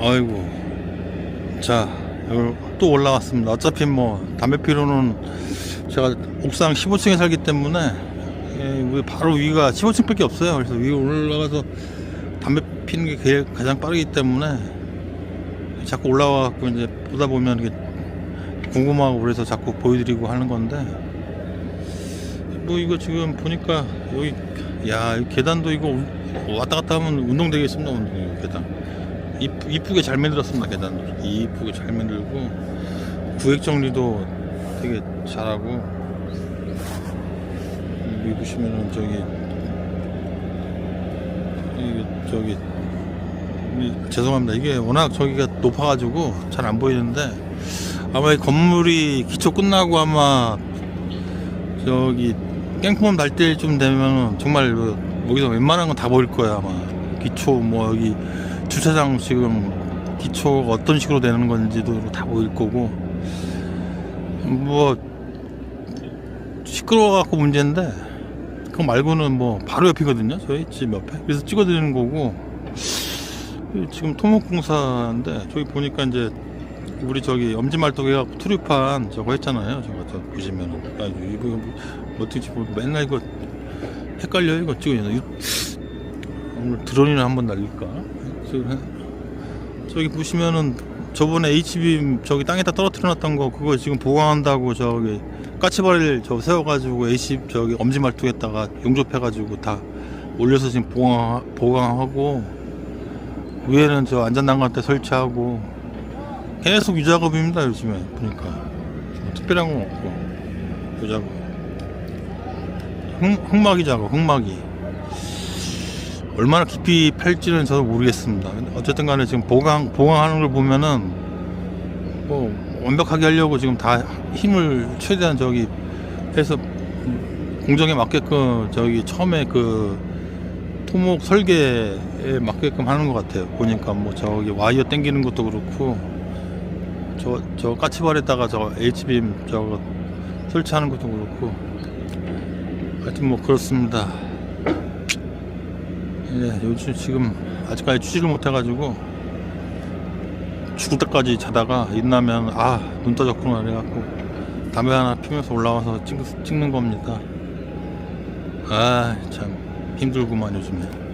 아이고. 자, 또 올라왔습니다. 어차피 뭐, 담배 피로는 제가 옥상 15층에 살기 때문에, 예, 뭐 바로 위가 15층 밖에 없어요. 그래서 위에 올라가서 담배 피는 게 가장 빠르기 때문에, 자꾸 올라와 갖고 이제 보다 보면 이게 궁금하고 그래서 자꾸 보여드리고 하는 건데, 뭐 이거 지금 보니까 여기, 야, 이 계단도 이거 왔다 갔다 하면 운동 되겠습니다, 운동, 계단. 이쁘, 이쁘게 잘 만들었습니다 계단도 이쁘게 잘 만들고 구획 정리도 되게 잘하고 여기 보시면은 저기 이 저기 이- 죄송합니다. 이게 워낙 저기가 높아가지고 잘 안 보이는데 아마 이 건물이 기초 끝나고 아마 저기 깽포문 달 때쯤 되면 정말 그 여기서 웬만한 건 다 보일 거야 아마. 기초 뭐 여기 주차장 지금 기초가 어떤 식으로 되는 건지도 다 보일 거고. 뭐 시끄러워 갖고 문제인데 그거 말고는 뭐 바로 옆이거든요 저희 집 옆에. 그래서 찍어드리는 거고. 지금 토목공사인데 저기 보니까 이제 우리 저기 엄지말뚝에 갖고 투류판 저거 했잖아요 저거 저 보시면은. 아 이거 뭐 어떻게 지금 맨날 이거 헷갈려요 이거 되나 오늘 드론이나 한번 날릴까 저기, 보시면은 저번에 HB 저기 땅에다 떨어뜨려 놨던 거 그거 지금 보강한다고 저기 까치발을 저 세워가지고 AC 저기 엄지 말뚝에다가 용접해가지고 다 올려서 지금 보강 보강하고 위에는 저 안전난간대 설치하고 계속 유작업입니다 요즘에. 보니까. 뭐 특별한 건 없고. 유작업. 흑, 흑마기 작업 흑마기 얼마나 깊이 팔지는 저도 모르겠습니다. 어쨌든 간에 지금 보강, 보강하는 걸 보면은 뭐 완벽하게 하려고 지금 다 힘을 최대한 저기 해서 공정에 맞게끔 저기 처음에 그 토목 설계에 맞게끔 하는 것 같아요. 보니까 뭐 저기 와이어 당기는 것도 그렇고 저, 저 까치발에다가 저 H빔 저거 설치하는 것도 그렇고 하여튼 뭐 그렇습니다. 예, 요즘 지금 아직까지 취직을 못 해가지고 죽을 때까지 자다가 일나면 아 눈 떠졌구나 그래갖고 담배 하나 피면서 올라와서 찍, 찍는 겁니다. 아 참 힘들구만 요즘에.